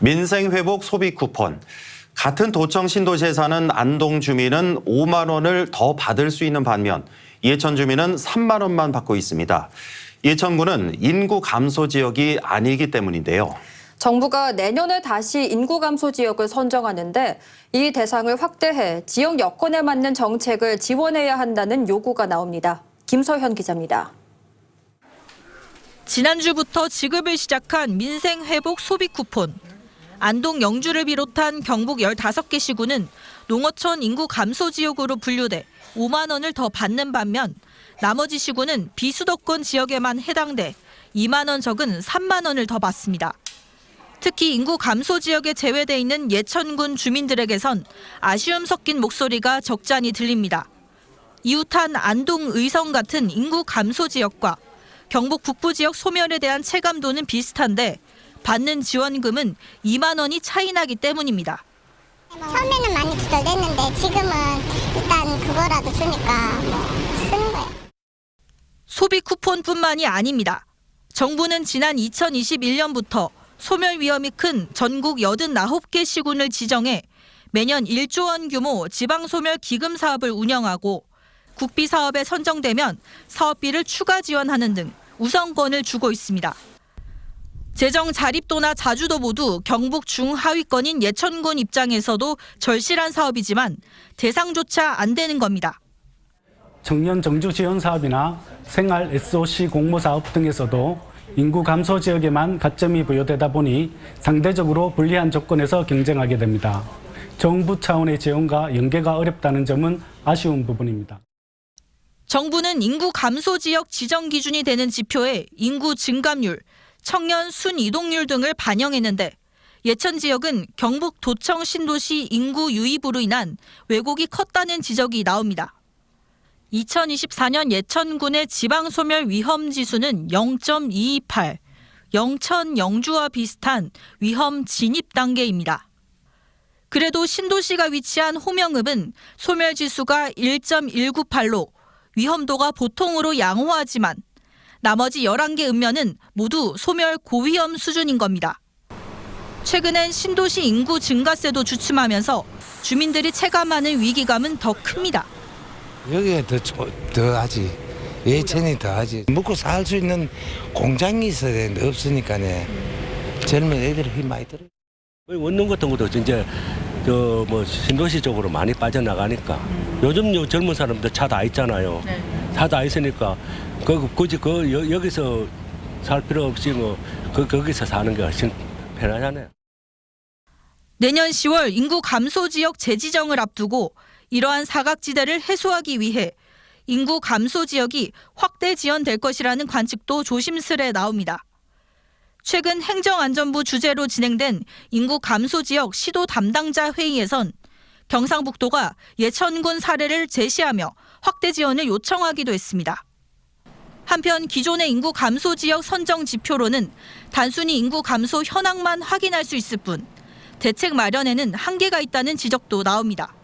민생 회복 소비 쿠폰. 같은 도청 신도시에 사는 안동 주민은 5만 원을 더 받을 수 있는 반면 예천 주민은 3만 원만 받고 있습니다. 예천구는 인구 감소 지역이 아니기 때문인데요. 정부가 내년에 다시 인구 감소 지역을 선정하는데 이 대상을 확대해 지역 여건에 맞는 정책을 지원해야 한다는 요구가 나옵니다. 김서현 기자입니다. 지난주부터 지급을 시작한 민생회복 소비 쿠폰. 안동 영주를 비롯한 경북 15개 시군은 농어촌 인구 감소 지역으로 분류돼 5만 원을 더 받는 반면 나머지 시군은 비수도권 지역에만 해당돼 2만 원 적은 3만 원을 더 받습니다. 특히 인구 감소 지역에 제외돼 있는 예천군 주민들에게선 아쉬움 섞인 목소리가 적잖이 들립니다. 이웃한 안동 의성 같은 인구 감소 지역과 경북 북부 지역 소멸에 대한 체감도는 비슷한데 받는 지원금은 2만 원이 차이 나기 때문입니다. 처음에는 많이 기절됐는데 지금은 일단 그거라도 주니까 뭐 쓰는 거예요. 소비 쿠폰뿐만이 아닙니다. 정부는 지난 2021년부터 소멸 위험이 큰 전국 89개 시군을 지정해 매년 1조 원 규모 지방 소멸 기금 사업을 운영하고 국비 사업에 선정되면 사업비를 추가 지원하는 등 우선권을 주고 있습니다. 재정 자립도나 자주도 모두 경북 중하위권인 예천군 입장에서도 절실한 사업이지만 대상조차 안 되는 겁니다. 청년 정주 지원 사업이나 생활 SOC 공모 사업 등에서도 인구 감소 지역에만 가점이 부여되다 보니 상대적으로 불리한 조건에서 경쟁하게 됩니다. 정부 차원의 지원과 연계가 어렵다는 점은 아쉬운 부분입니다. 정부는 인구 감소 지역 지정 기준이 되는 지표에 인구 증감률, 청년 순 이동률 등을 반영했는데 예천 지역은 경북 도청 신도시 인구 유입으로 인한 왜곡이 컸다는 지적이 나옵니다. 2024년 예천군의 지방 소멸 위험 지수는 0.228, 영천 영주와 비슷한 위험 진입 단계입니다. 그래도 신도시가 위치한 호명읍은 소멸 지수가 1.198로 위험도가 보통으로 양호하지만 나머지 11개 읍면은 모두 소멸 고위험 수준인 겁니다. 최근엔 신도시 인구 증가세도 주춤하면서 주민들이 체감하는 위기감은 더 큽니다. 여기가 더, 조- 더 하지. 예천이 더 하지. 먹고 살 수 있는 공장이 있어야 되는데 없으니까네. 젊은 애들이 힘 많이 들어. 원룸 같은 것도 이제 저뭐 신도시 쪽으로 많이 빠져나가니까 요즘 요 젊은 사람들 차 다 있잖아요. 차 다 있으니까 그 굳이 그 여, 여기서 살 필요 없이 뭐 그 거기서 사는 게 훨씬 편하잖아요. 내년 10월 인구 감소 지역 재지정을 앞두고 이러한 사각지대를 해소하기 위해 인구 감소 지역이 확대 지원될 것이라는 관측도 조심스레 나옵니다. 최근 행정안전부 주재로 진행된 인구 감소 지역 시도 담당자 회의에선 경상북도가 예천군 사례를 제시하며 확대 지원을 요청하기도 했습니다. 한편 기존의 인구 감소 지역 선정 지표로는 단순히 인구 감소 현황만 확인할 수 있을 뿐 대책 마련에는 한계가 있다는 지적도 나옵니다.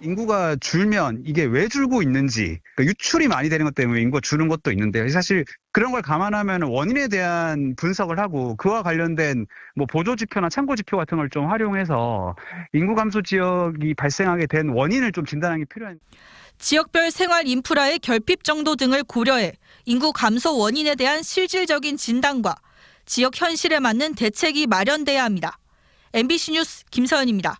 인구가 줄면 이게 왜 줄고 있는지 그러니까 유출이 많이 되는 것 때문에 인구가 주는 것도 있는데 사실 그런 걸 감안하면 원인에 대한 분석을 하고 그와 관련된 뭐 보조 지표나 참고 지표 같은 걸 좀 활용해서 인구 감소 지역이 발생하게 된 원인을 좀 진단하는 게 필요한 지역별 생활 인프라의 결핍 정도 등을 고려해 인구 감소 원인에 대한 실질적인 진단과 지역 현실에 맞는 대책이 마련돼야 합니다. MBC 뉴스 김서연입니다.